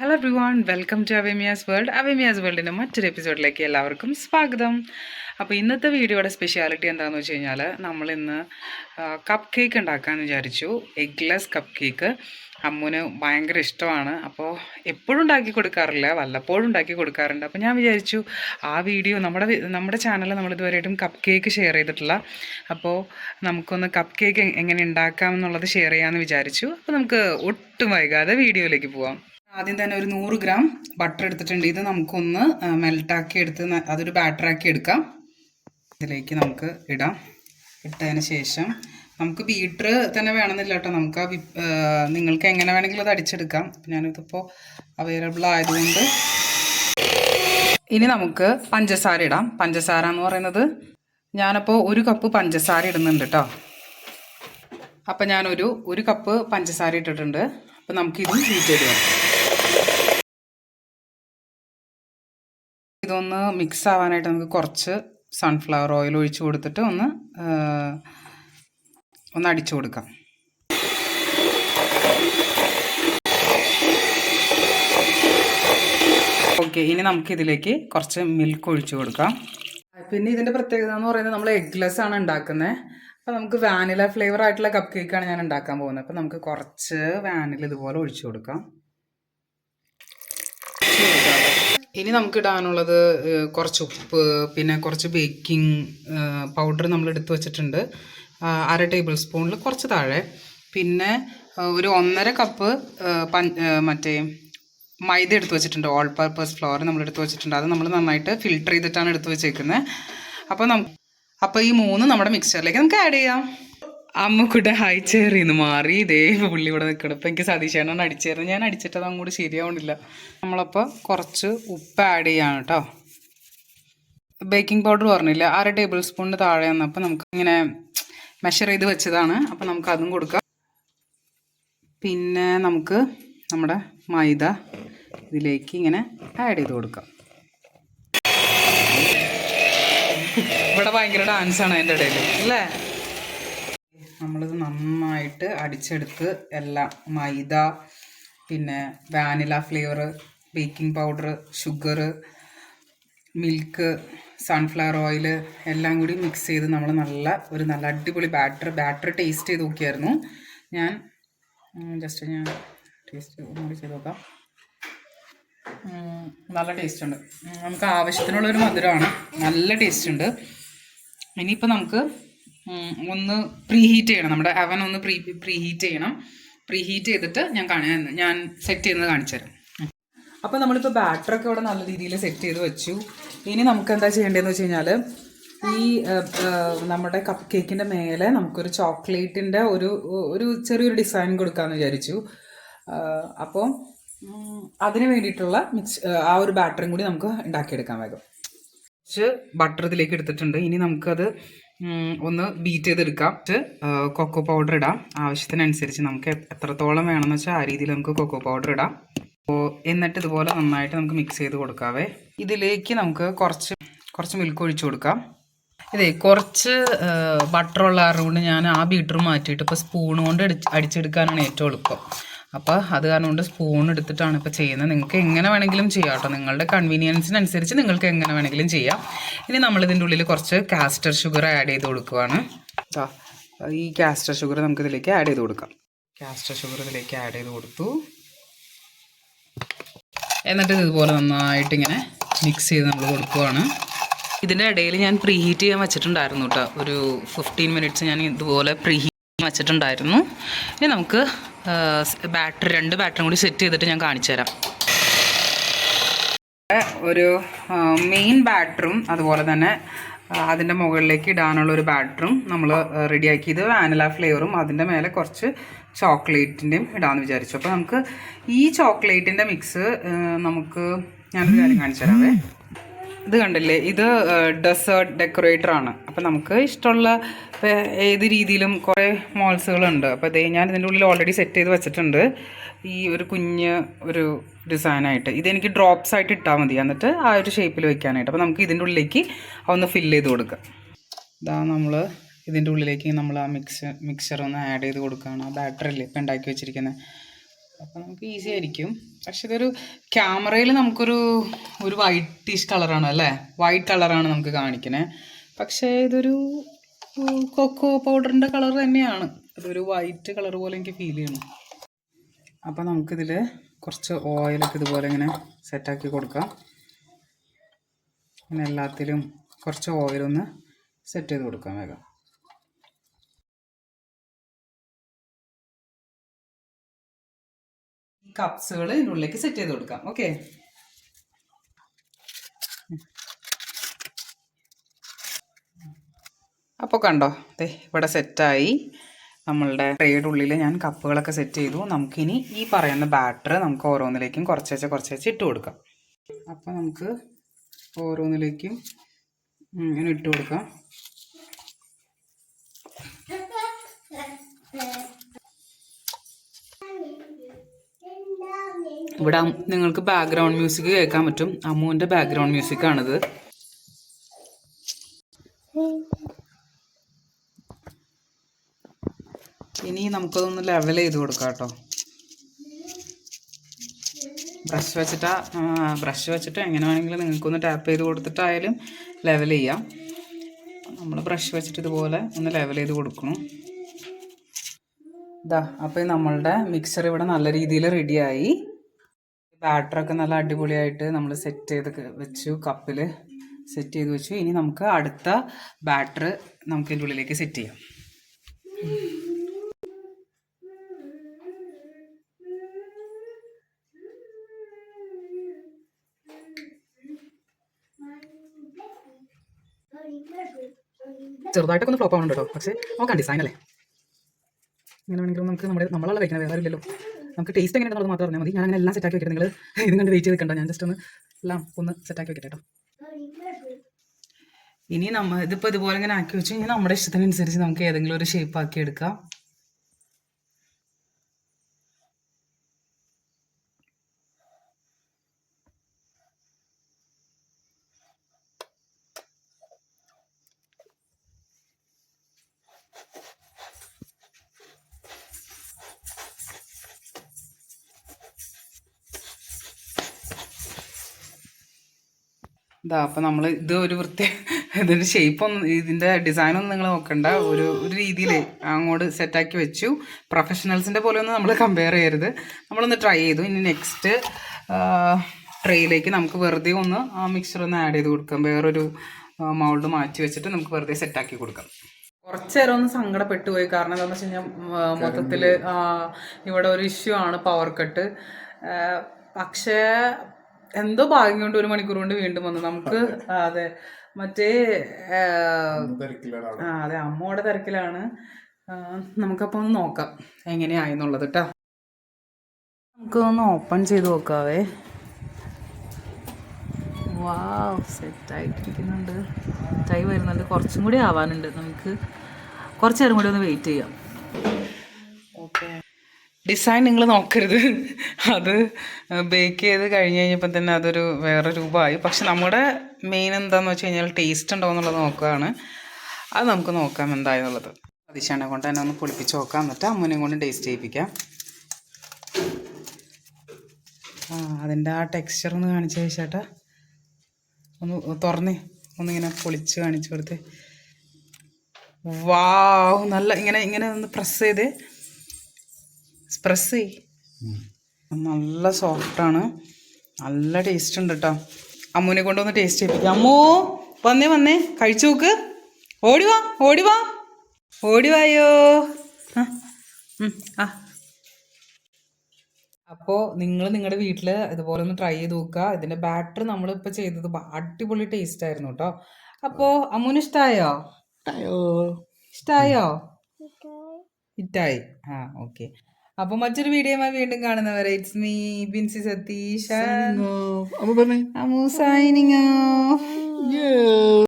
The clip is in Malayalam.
Hello everyone welcome to അവേമിയാസ് വേൾഡ് അവേമിയാസ് വേൾഡിന്റെ മറ്റൊരു എപ്പിസോഡിലേക്ക് എല്ലാവർക്കും സ്വാഗതം. അപ്പോൾ ഇന്നത്തെ വീഡിയോയുടെ സ്പെഷ്യാലിറ്റി എന്താണെന്ന് വെച്ച് കഴിഞ്ഞാൽ നമ്മളിന്ന് കപ്പ് കേക്ക് ഉണ്ടാക്കാമെന്ന് വിചാരിച്ചു. എഗ്ലെസ് കപ്പ് കേക്ക് അമ്മുന് ഭയങ്കര ഇഷ്ടമാണ്. അപ്പോൾ എപ്പോഴും ഉണ്ടാക്കി കൊടുക്കാറില്ല വല്ലപ്പോഴും ഉണ്ടാക്കി കൊടുക്കാറുണ്ട്. അപ്പോൾ ഞാൻ വിചാരിച്ചു ആ വീഡിയോ നമ്മുടെ നമ്മുടെ ചാനലിൽ നമ്മൾ ഇതുവരെയായിട്ടും കപ്പ് കേക്ക് ഷെയർ ചെയ്തിട്ടില്ല. അപ്പോൾ നമുക്കൊന്ന് കപ്പ് കേക്ക് എങ്ങനെ ഉണ്ടാക്കാം എന്നുള്ളത് ഷെയർ ചെയ്യാമെന്ന് വിചാരിച്ചു. അപ്പോൾ നമുക്ക് ഒട്ടും വൈകാതെ വീഡിയോയിലേക്ക് പോവാം. ആദ്യം തന്നെ ഒരു നൂറ് ഗ്രാം ബട്ടർ എടുത്തിട്ടുണ്ട്. ഇത് നമുക്കൊന്ന് മെൽട്ടാക്കി എടുത്ത് അതൊരു ബാറ്ററാക്കി എടുക്കാം. ഇതിലേക്ക് നമുക്ക് ഇടാം. ഇട്ടതിന് ശേഷം നമുക്ക് ബീറ്റർ തന്നെ വേണമെന്നില്ല കേട്ടോ. നമുക്ക് ആ നിങ്ങൾക്ക് എങ്ങനെ വേണമെങ്കിലും അത് അടിച്ചെടുക്കാം. ഞാനിതിപ്പോൾ അവൈലബിൾ ആയതുകൊണ്ട് ഇനി നമുക്ക് പഞ്ചസാര ഇടാം. പഞ്ചസാര എന്ന് പറയുന്നത് ഞാനപ്പോൾ ഒരു കപ്പ് പഞ്ചസാര ഇടുന്നുണ്ട് കേട്ടോ അപ്പം ഞാനൊരു ഒരു കപ്പ് പഞ്ചസാര ഇട്ടിട്ടുണ്ട്. അപ്പം നമുക്കിതും ഹീറ്റ് ചെയ്ത് ഇതൊന്ന് മിക്സ് ആവാനായിട്ട് നമുക്ക് കുറച്ച് സൺഫ്ലവർ ഓയിൽ ഒഴിച്ച് കൊടുത്തിട്ട് ഒന്ന് ഒന്ന് അടിച്ചു കൊടുക്കാം. ഓക്കെ ഇനി നമുക്ക് ഇതിലേക്ക് കുറച്ച് മിൽക്ക് ഒഴിച്ചു കൊടുക്കാം. പിന്നെ ഇതിന്റെ പ്രത്യേകത എന്ന് പറയുന്നത് നമ്മൾ എഗ്ലെസ് ആണ് ഉണ്ടാക്കുന്നത് അപ്പോൾ നമുക്ക് വാനില ഫ്ലേവർ ആയിട്ടുള്ള കപ്പ് കേക്കാണ് ഞാൻ ഉണ്ടാക്കാൻ പോകുന്നത്. അപ്പോൾ നമുക്ക് കുറച്ച് വാനില ഇതുപോലെ ഒഴിച്ചു കൊടുക്കാം. ഇനി നമുക്ക് ഇടാനുള്ളത് കുറച്ച് ഉപ്പ് പിന്നെ കുറച്ച് ബേക്കിംഗ് പൗഡർ നമ്മൾ എടുത്ത് വെച്ചിട്ടുണ്ട്. അര ടേബിൾ സ്പൂണിൽ കുറച്ച് താഴെ. പിന്നെ ഒരു ഒന്നര കപ്പ് മറ്റേ മൈദ എടുത്ത് വെച്ചിട്ടുണ്ട്. ഓൾ പർപ്പസ് ഫ്ലോർ നമ്മൾ എടുത്ത് വെച്ചിട്ടുണ്ട്. അത് നമ്മൾ നന്നായിട്ട് ഫിൽറ്റർ ചെയ്തിട്ടാണ് എടുത്ത് വെച്ചേക്കുന്നത് അപ്പോൾ നമുക്ക് അപ്പോൾ ഈ മൂന്ന് നമ്മുടെ മിക്സ്ചറിലേക്ക് നമുക്ക് ആഡ് ചെയ്യാം. അമ്മക്കൂടെ ഹൈ ചെയറിന്ന് മാറി. ഇതേ പുള്ളി ഇവിടെ നിൽക്കണം ഇപ്പം എനിക്ക് സതീശേണ്ണാണ് അടിച്ചേർന്ന് ഞാൻ അടിച്ചിട്ടത് അങ്ങോട്ട് ശരിയാവണില്ല. നമ്മളപ്പോൾ കുറച്ച് ഉപ്പ് ആഡ് ചെയ്യാണ് കേട്ടോ ബേക്കിംഗ് പൗഡർ പറഞ്ഞില്ല? അര ടേബിൾ സ്പൂണിന് താഴെ വന്നപ്പോൾ നമുക്ക് ഇങ്ങനെ മെഷർ ചെയ്ത് വെച്ചതാണ്. അപ്പോൾ നമുക്ക് അതും കൊടുക്കാം. പിന്നെ നമുക്ക് നമ്മുടെ മൈദ ഇതിലേക്ക് ഇങ്ങനെ ആഡ് ചെയ്ത് കൊടുക്കാം. ഇവിടെ ഭയങ്കര ഡാൻസാണ് അതിന്റെ ഇടയിൽ അല്ലേ? നമ്മളിത് നന്നായിട്ട് അടിച്ചെടുത്ത് എല്ലാം മൈദ പിന്നെ vanilla flavour baking powder sugar milk sunflower oil എല്ലാം കൂടി മിക്സ് ചെയ്ത് നമ്മൾ നല്ല ഒരു നല്ല അടിപൊളി ബാറ്റർ ബാറ്റർ ടേസ്റ്റ് ചെയ്ത് നോക്കിയായിരുന്നു. ഞാൻ ജസ്റ്റ് ഞാൻ ടേസ്റ്റ് ഒന്നുകൂടി ചെയ്ത് നോക്കാം. നല്ല ടേസ്റ്റ് ഉണ്ട്. നമുക്ക് ആവശ്യത്തിനുള്ളൊരു മധുരമാണ്. നല്ല ടേസ്റ്റ് ഉണ്ട്. ഇനിയിപ്പോൾ നമുക്ക് ഒന്ന് പ്രീ ഹീറ്റ് ചെയ്യണം. നമ്മുടെ അവൻ ഒന്ന് പ്രീ പ്രീ ഹീറ്റ് ചെയ്യണം. പ്രീ ഹീറ്റ് ചെയ്തിട്ട് ഞാൻ ഞാൻ സെറ്റ് ചെയ്യുന്നത് കാണിച്ചു തരാം. അപ്പോൾ നമ്മളിപ്പോൾ ബാറ്ററൊക്കെ ഇവിടെ നല്ല രീതിയിൽ സെറ്റ് ചെയ്ത് വെച്ചു. ഇനി നമുക്ക് എന്താ ചെയ്യേണ്ടതെന്ന് വെച്ച് കഴിഞ്ഞാൽ ഈ നമ്മുടെ കപ്പ് കേക്കിന്റെ മേലെ നമുക്കൊരു ചോക്ലേറ്റിന്റെ ഒരു ഒരു ചെറിയൊരു ഡിസൈൻ കൊടുക്കാമെന്ന് വിചാരിച്ചു. അപ്പോൾ അതിന് വേണ്ടിയിട്ടുള്ള മിക്സ് ആ ഒരു ബാറ്ററും കൂടി നമുക്ക് ഉണ്ടാക്കിയെടുക്കാൻ വേഗം. ബട്ടർ ഇതിലേക്ക് എടുത്തിട്ടുണ്ട്. ഇനി നമുക്കത് ഒന്ന് ബീറ്റ് ചെയ്തെടുക്കാം. കൊക്കോ പൗഡർ ഇടാം. ആവശ്യത്തിനനുസരിച്ച് നമുക്ക് എത്രത്തോളം വേണമെന്ന് വെച്ചാൽ ആ രീതിയിൽ നമുക്ക് കൊക്കോ പൗഡർ ഇടാം. അപ്പോൾ എന്നിട്ട് ഇതുപോലെ നന്നായിട്ട് നമുക്ക് മിക്സ് ചെയ്ത് കൊടുക്കാവേ. ഇതിലേക്ക് നമുക്ക് കുറച്ച് കുറച്ച് മിൽക്ക് ഒഴിച്ചു കൊടുക്കാം. ഇതേ കുറച്ച് ബട്ടർ ഉള്ള അറിവുകൊണ്ട് ഞാൻ ആ ബീറ്റർ മാറ്റിയിട്ട് ഇപ്പോൾ സ്പൂൺ കൊണ്ട് അടിച്ച് അടിച്ചെടുക്കാനാണ് ഏറ്റവും എളുപ്പം. അപ്പോൾ അത് കാരണം കൊണ്ട് സ്പൂൺ എടുത്തിട്ടാണ് ഇപ്പോൾ ചെയ്യുന്നത്. നിങ്ങൾക്ക് എങ്ങനെ വേണമെങ്കിലും ചെയ്യാം കേട്ടോ. നിങ്ങളുടെ കൺവീനിയൻസിനനുസരിച്ച് നിങ്ങൾക്ക് എങ്ങനെ വേണമെങ്കിലും ചെയ്യാം. ഇനി നമ്മൾ ഇതിന്റെ ഉള്ളിൽ കുറച്ച് കാസ്റ്റർ ഷുഗർ ആഡ് ചെയ്ത് കൊടുക്കുവാണ്. ഈ കാസ്റ്റർ ഷുഗർ നമുക്ക് ഇതിലേക്ക് ആഡ് ചെയ്ത് കൊടുക്കാം. കാസ്റ്റർ ഷുഗർ ഇതിലേക്ക് ആഡ് ചെയ്ത് കൊടുത്തു. എന്നിട്ട് ഇതുപോലെ നന്നായിട്ട് ഇങ്ങനെ മിക്സ് ചെയ്ത് നമ്മൾ കൊടുക്കുവാണ്. ഇതിന്റെ ഇടയിൽ ഞാൻ പ്രീ ഹീറ്റ് ചെയ്യാൻ വെച്ചിട്ടുണ്ടായിരുന്നു കേട്ടോ. ഒരു ഫിഫ്റ്റീൻ മിനിറ്റ്സ് ഞാൻ ഇതുപോലെ പ്രീ ഹീറ്റ് വെച്ചിട്ടുണ്ടായിരുന്നു. ഇനി നമുക്ക് ബാറ്ററി രണ്ട് ബാറ്ററിയും കൂടി സെറ്റ് ചെയ്തിട്ട് ഞാൻ കാണിച്ചു തരാം ഒരു മെയിൻ ബാറ്ററും അതുപോലെ തന്നെ അതിന്റെ മുകളിലേക്ക് ഇടാനുള്ള ഒരു ബാറ്ററും നമ്മൾ റെഡിയാക്കി ആക്കിയത് വാനില ഫ്ലേവറും അതിന്റെ മേലെ കുറച്ച് ചോക്ലേറ്റിന്റെയും ഇടാമെന്ന് വിചാരിച്ചു. അപ്പോൾ നമുക്ക് ഈ ചോക്ലേറ്റിന്റെ മിക്സ് നമുക്ക് ഞാനൊരു കാര്യം കാണിച്ചു തരാവേ ഇത് കണ്ടില്ലേ? ഇത് ഡെസേർട്ട് ഡെക്കറേറ്റർ ആണ്. അപ്പോൾ നമുക്ക് ഇഷ്ടമുള്ള ഏത് രീതിയിലും കുറേ മോൾസുകളുണ്ട് അപ്പോൾ അതേ ഞാൻ ഇതിന്റെ ഉള്ളിൽ ഓൾറെഡി സെറ്റ് ചെയ്ത് വെച്ചിട്ടുണ്ട്. ഈ ഒരു കുഞ്ഞ് ഒരു ഡിസൈനായിട്ട് ഇതെനിക്ക് ഡ്രോപ്സ് ആയിട്ട് ഇട്ടാൽ മതി. എന്നിട്ട് ആ ഒരു ഷേപ്പിൽ വെക്കാനായിട്ട്. അപ്പോൾ നമുക്ക് ഇതിന്റെ ഉള്ളിലേക്ക് അതൊന്ന് ഫിൽ ചെയ്ത് കൊടുക്കാം. ഇതാ നമ്മൾ ഇതിന്റെ ഉള്ളിലേക്ക് നമ്മൾ ആ മിക്സ് മിക്സർ ഒന്ന് ആഡ് ചെയ്ത് കൊടുക്കുകയാണ്. ആ ബാറ്ററിൽ ഇപ്പം ഉണ്ടാക്കി വെച്ചിരിക്കുന്നത് അപ്പം നമുക്ക് ഈസി ആയിരിക്കും. പക്ഷെ ഇതൊരു ക്യാമറയിൽ നമുക്കൊരു ഒരു വൈറ്റിഷ് കളറാണ് അല്ലേ? വൈറ്റ് കളറാണ് നമുക്ക് കാണിക്കണേ. പക്ഷേ ഇതൊരു കൊക്കോ പൗഡറിന്റെ കളർ തന്നെയാണ്. അതൊരു വൈറ്റ് കളർ പോലെ എനിക്ക് ഫീൽ ചെയ്യണം അപ്പം നമുക്കിതിൽ കുറച്ച് ഓയിലൊക്കെ ഇതുപോലെ ഇങ്ങനെ സെറ്റാക്കി കൊടുക്കാം. പിന്നെ എല്ലാത്തിലും കുറച്ച് ഓയിലൊന്ന് സെറ്റ് ചെയ്ത് കൊടുക്കാം വേഗം. കപ്സുകൾ ഇതിന്റെ ഉള്ളിലേക്ക് സെറ്റ് ചെയ്ത് കൊടുക്കാം. ഓക്കെ അപ്പോൾ കണ്ടോ അതെ ഇവിടെ സെറ്റായി നമ്മളുടെ ട്രേയുടെ ഉള്ളിൽ ഞാൻ കപ്പുകളൊക്കെ സെറ്റ് ചെയ്തു. നമുക്കിനി ഈ പറയുന്ന ബാറ്റർ നമുക്ക് ഓരോന്നിലേക്കും കുറച്ചേച്ച് കുറച്ചേച്ച് ഇട്ട് കൊടുക്കാം. അപ്പോൾ നമുക്ക് ഓരോന്നിലേക്കും ഇങ്ങനെ ഇട്ട് കൊടുക്കാം. ഇവിടെ നിങ്ങൾക്ക് ബാക്ക്ഗ്രൗണ്ട് മ്യൂസിക് കേൾക്കാൻ പറ്റും. അമ്മുവിന്റെ ബാക്ക്ഗ്രൗണ്ട് മ്യൂസിക് ആണിത്. ഇനി നമുക്കതൊന്ന് ലെവൽ ചെയ്ത് കൊടുക്കാം കേട്ടോ. ബ്രഷ് വെച്ചിട്ടാ ബ്രഷ് വെച്ചിട്ട് എങ്ങനെ വേണമെങ്കിലും നിങ്ങൾക്കൊന്ന് ടാപ്പ് ചെയ്ത് കൊടുത്തിട്ടായാലും ലെവൽ ചെയ്യാം. നമ്മൾ ബ്രഷ് വെച്ചിട്ട് ഇതുപോലെ ഒന്ന് ലെവൽ ചെയ്ത് കൊടുക്കണം. ഇതാ അപ്പോൾ നമ്മളുടെ മിക്സർ ഇവിടെ നല്ല രീതിയിൽ റെഡിയായി ബാറ്ററൊക്കെ നല്ല അടിപൊളിയായിട്ട് നമ്മൾ സെറ്റ് ചെയ്ത് വെച്ചു കപ്പിൽ സെറ്റ് ചെയ്ത് വെച്ചു. ഇനി നമുക്ക് അടുത്ത ബാറ്റർ നമുക്ക് ഇതിന്റെ ഉള്ളിലേക്ക് സെറ്റ് ചെയ്യാം. ചെറുതായിട്ടൊക്കെ ഒന്ന് ഫ്ലോപ്പ് ആവുന്നുണ്ട് കേട്ടോ പക്ഷേ നോക്കാം ഡിസൈൻ അല്ലേ? ഇങ്ങനെ വേണമെങ്കിലും നമുക്ക് നമ്മുടെ നമ്മളല്ല വയ്ക്കുന്നത് വേറെ ഇല്ലല്ലോ. നമുക്ക് ടേസ്റ്റ് എങ്ങനെ എങ്ങനെയാണെന്നുള്ളത് മാത്രം പറഞ്ഞാൽ മതി. ഞാൻ അങ്ങനെ എല്ലാം സെറ്റ് ആക്കി വെക്കട്ടെ നിങ്ങൾ ഇതും കണ്ട് വെയിറ്റ് ചെയ്ത് ഞാൻ ജസ്റ്റ് ഒന്ന് എല്ലാം ഒന്ന് സെറ്റാക്കി വെക്കട്ടെ കേട്ടോ ഇനി നമ്മ ഇതിപ്പോൾ ഇതുപോലെ ഇങ്ങനെ ആക്കി വെച്ചു ഇനി നമ്മുടെ ഇഷ്ടത്തിനനുസരിച്ച് നമുക്ക് ഏതെങ്കിലും ഒരു ഷേപ്പ് ആക്കി എടുക്കാം. ഇതാ അപ്പം നമ്മൾ ഇത് ഒരു വൃത്തി ഇതിന്റെ ഷേപ്പ് ഒന്നും ഇതിന്റെ ഡിസൈൻ ഒന്നും നിങ്ങൾ നോക്കണ്ട. ഒരു ഒരു രീതിയിൽ അങ്ങോട്ട് സെറ്റാക്കി വെച്ചു. പ്രൊഫഷണൽസിന്റെ പോലെ ഒന്നും നമ്മൾ കമ്പയർ ചെയ്യരുത്. നമ്മളൊന്ന് ട്രൈ ചെയ്തു. ഇനി നെക്സ്റ്റ് ട്രേയിലേക്ക് നമുക്ക് വെറുതെ ഒന്ന് ആ മിക്സ്ചർ ഒന്ന് ആഡ് ചെയ്ത് കൊടുക്കാം. വേറൊരു മൗൾഡ് മാറ്റി വെച്ചിട്ട് നമുക്ക് വെറുതെ സെറ്റാക്കി കൊടുക്കാം. കുറച്ചു നേരം ഒന്ന് സങ്കടപ്പെട്ടു പോയി. കാരണം എന്താണെന്ന് വെച്ച് കഴിഞ്ഞാൽ മൊത്തത്തിൽ ഇവിടെ ഒരു ഇഷ്യൂ ആണ് പവർ കട്ട് പക്ഷേ എന്തോ ഭാഗ്യം കൊണ്ട് ഒരു മണിക്കൂർ കൊണ്ട് വീണ്ടും വന്നു. നമുക്ക് അതെ. മറ്റേ അതെ അമ്മയുടെ തിരക്കിലാണ്. നമുക്കപ്പോൾ ഒന്ന് നോക്കാം എങ്ങനെയായെന്നുള്ളത് കേട്ടോ നമുക്കൊന്ന് ഓപ്പൺ ചെയ്ത് നോക്കാവേ. സെറ്റ് സെറ്റായിട്ടിരിക്കുന്നുണ്ട്. സെറ്റായി വരുന്നുണ്ട്. കുറച്ചും കൂടി ആവാനുണ്ട്. നമുക്ക് കുറച്ച് നേരം കൂടി ഒന്ന് വെയിറ്റ് ചെയ്യാം. ഓക്കെ. ഡിസൈൻ നിങ്ങൾ നോക്കരുത്. അത് ബേക്ക് ചെയ്ത് കഴിഞ്ഞ് കഴിഞ്ഞപ്പോൾ തന്നെ അതൊരു വേറെ രൂപമായി. പക്ഷെ നമ്മുടെ മെയിൻ എന്താണെന്ന് വെച്ച് കഴിഞ്ഞാൽ ടേസ്റ്റ് ഉണ്ടോ എന്നുള്ളത് നോക്കുകയാണ്. അത് നമുക്ക് നോക്കാം എന്തായെന്നുള്ളത്. അതിശാനെ കൊണ്ട് തന്നെ ഒന്ന് പൊളിപ്പിച്ച് നോക്കാം. എന്നിട്ട് അമ്മനെയും കൊണ്ട് ടേസ്റ്റ് ചെയ്യിപ്പിക്കാം. ആ അതിന്റെ ആ ടെക്സ്ചർ ഒന്ന് കാണിച്ചു ചേട്ടാ ഒന്ന് തുറന്നേ. ഒന്നിങ്ങനെ പൊളിച്ച് കാണിച്ചു കൊടുത്തേ. വാവ് നല്ല ഇങ്ങനെ ഇങ്ങനെ ഒന്ന് പ്രസ് ചെയ്തേ. പ്രസ് ചെയ് നല്ല സോഫ്റ്റാണ് നല്ല ടേസ്റ്റ് ഉണ്ട് കേട്ടോ അമ്മുവിനെ കൊണ്ടൊന്ന് ടേസ്റ്റ് ചെയ്യിപ്പിക്കാം. അമ്മൂ വന്നേ വന്നേ. കഴിച്ചു നോക്ക്. ഓടിവാ ഓടിവാ ഓടിവായോ വാ. ഓടി വായോ. ആ ആ. അപ്പോൾ നിങ്ങൾ നിങ്ങളുടെ വീട്ടിൽ ഇതുപോലെ ഒന്ന് ട്രൈ ചെയ്ത് നോക്കുക. ഇതിന്റെ ബാറ്റർ നമ്മളിപ്പോൾ ചെയ്തത് അടിപൊളി ടേസ്റ്റ് ആയിരുന്നു കേട്ടോ അപ്പോൾ അമ്മുന് ഇഷ്ടമായോ ഇഷ്ടമായോ ഇറ്റായി ആ ഓക്കെ അപ്പോൾ മറ്റൊരു വീഡിയോയുമായി വീണ്ടും കാണുന്നവരെ ഇറ്റ്സ് മീ ബിൻസി സതീഷ് അമ്മ പറഞ്ഞേ? Ammu signing off